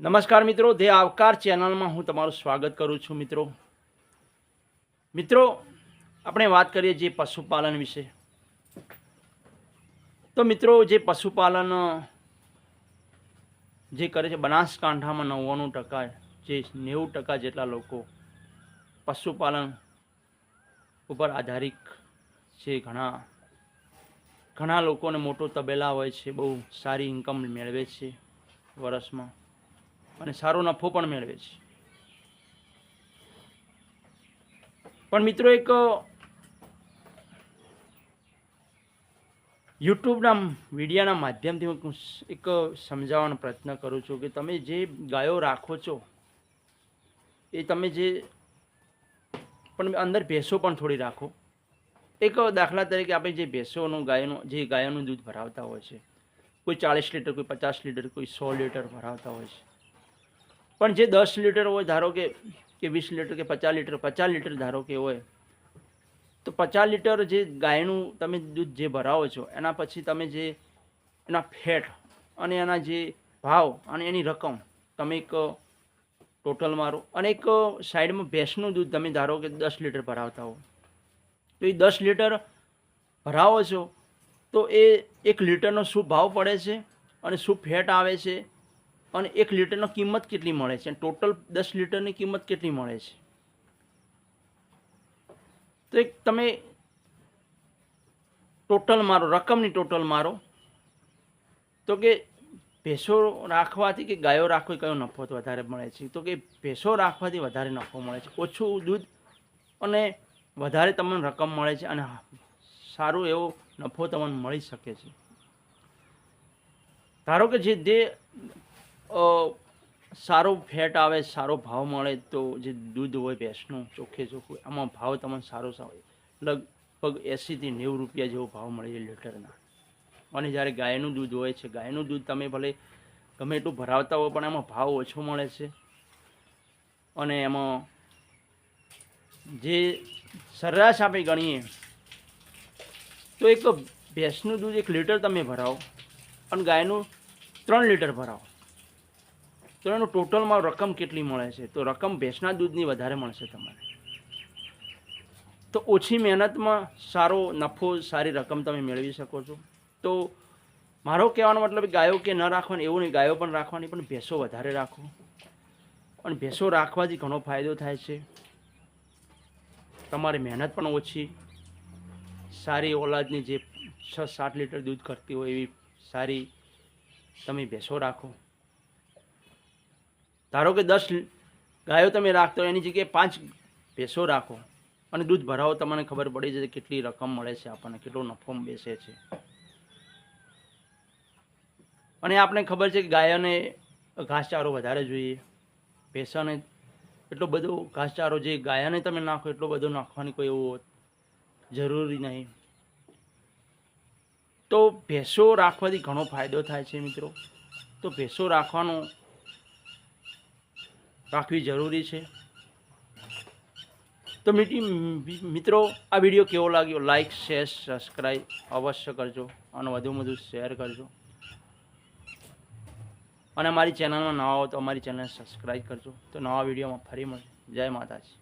નમસ્કાર મિત્રો, ધે આવકાર ચેનલમાં હું તમારું સ્વાગત કરું છું મિત્રો. મિત્રો, આપણે વાત કરીએ જે પશુપાલન વિશે. તો મિત્રો, જે પશુપાલન, જે કરે છે, બનાસકાંઠામાં નવ્વાણું ટકા જે નેવું ટકા જેટલા લોકો પશુપાલન ઉપર આધારિત છે. ઘણા ઘણા લોકોને મોટો તબેલા હોય છે, બહુ સારી ઇન્કમ મેળવે છે વર્ષમાં. અને સારો નફો પણ મેળવે છે. પણ મિત્રો એક યુટ્યુબના મીડિયાના માધ્યમથી હું એક સમજાવવાનો પ્રયત્ન કરું છું કે તમે જે ગાયો રાખો છો, એ તમે જે, પણ અંદર ભેંસો પણ થોડી રાખો. એક દાખલા તરીકે આપણે જે ભેંસોનું ગાયનું, જે ગાયોનું દૂધ ભરાવતા હોય છે, કોઈ ચાળીસ લીટર, કોઈ પચાસ લીટર, કોઈ સો લીટર ભરાવતા હોય છે પણ જે દસ લીટર હોય, ધારો કે કે વીસ લીટર કે પચાસ લીટર પચાસ લીટર ધારો કે હોય, તો પચાસ લીટર જે ગાયનું તમે દૂધ જે ભરાવો છો, એના પછી તમે જે એના ફેટ અને એના જે ભાવ અને એની રકમ તમે એક ટોટલ મારો અને એક સાઈડમાં ભેંસનું દૂધ તમે ધારો કે દસ લીટર ભરાવતા હો. તો એ દસ લીટર ભરાવો છો, તો એ એક લીટરનો શું ભાવ પડે છે અને શું ફેટ આવે છે અને એક લીટરનો કિંમત કેટલી મળે છે? ટોટલ દસ લીટરની કિંમત કેટલી મળે છે? તો એક તમે ટોટલ મારો, રકમની ટોટલ મારો. તો કે ભેંસો રાખવાથી કે ગાયો રાખવી કયો નફો વધારે મળે છે? તો કે ભેંસો રાખવાથી વધારે નફો મળે છે. ઓછું દૂધ અને વધારે તમને રકમ મળે છે અને સારો એવો નફો તમને મળી શકે છે. ધારો કે જે સારો ફેટ આવે, સારો ભાવ મળે તો જે દૂધ હોય, ભેંસનું ચોખ્ખે ચોખ્ખું, એમાં ભાવ તમને સારો સારો લગભગ એંસીથી નેવું રૂપિયા જેવો ભાવ મળે છે લીટરના. અને જ્યારે ગાયનું દૂધ હોય છે, ગાયનું દૂધ તમે ભલે ગમે એટલું ભરાવતા હોય, પણ એમાં ભાવ ઓછો મળે છે. અને એમાં જે સરેરાશ આપણે ગણીએ, તો એક ભેંસનું દૂધ એક લીટર તમે ભરાવો અને ગાયનું ત્રણ લીટર ભરાવો. તો એનું ટોટલમાં રકમ કેટલી મળે છે? તો રકમ ભેંસના દૂધની વધારે મળશે તમારે. તો ઓછી મહેનતમાં સારો નફો, સારી રકમ તમે મેળવી શકો છો. તો મારો કહેવાનો મતલબ ગાયો કે ન રાખવાની, એવું નહીં, ગાયો પણ રાખવાની, પણ ભેંસો વધારે રાખો. અને ભેંસો રાખવાથી ઘણો ફાયદો થાય છે. તમારી મહેનત પણ ઓછી. સારી ઓલાદની જે છ સાત લીટર દૂધ કરતી હોય એવી સારી તમે ભેંસો રાખો. ધારો કે દસ ગાયો તમે રાખતો એની જગ્યાએ પાંચ ભેંસો રાખો અને દૂધ ભરાવો, તમને ખબર પડી જશે કેટલી રકમ મળે છે આપણને, કેટલો નફો બેસે છે. અને આપણે ખબર છે કે ગાયોને ઘાસચારો વધારે જોઈએ, ભેંસાને એટલો બધો ઘાસચારો જે ગાયાને તમે નાખો, એટલો બધો નાખવાની કોઈ એવો જરૂરી નહીં. તો ભેંસો રાખવાથી ઘણો ફાયદો થાય છે મિત્રો. તો ભેંસો રાખવાનો રાખવી જરૂરી છે. તો મિત્રો, આ વીડિયો કેવો લાગ્યો? લાઈક શેર સબસ્ક્રાઈબ અવશ્ય કરજો અને વધુમાં વધુ શેર કરજો. અને અમારી ચેનલમાં નવા હો તો અમારી ચેનલને સબસ્ક્રાઈબ કરજો. તો નવા વિડીયોમાં ફરી મળશે. જય માતાજી.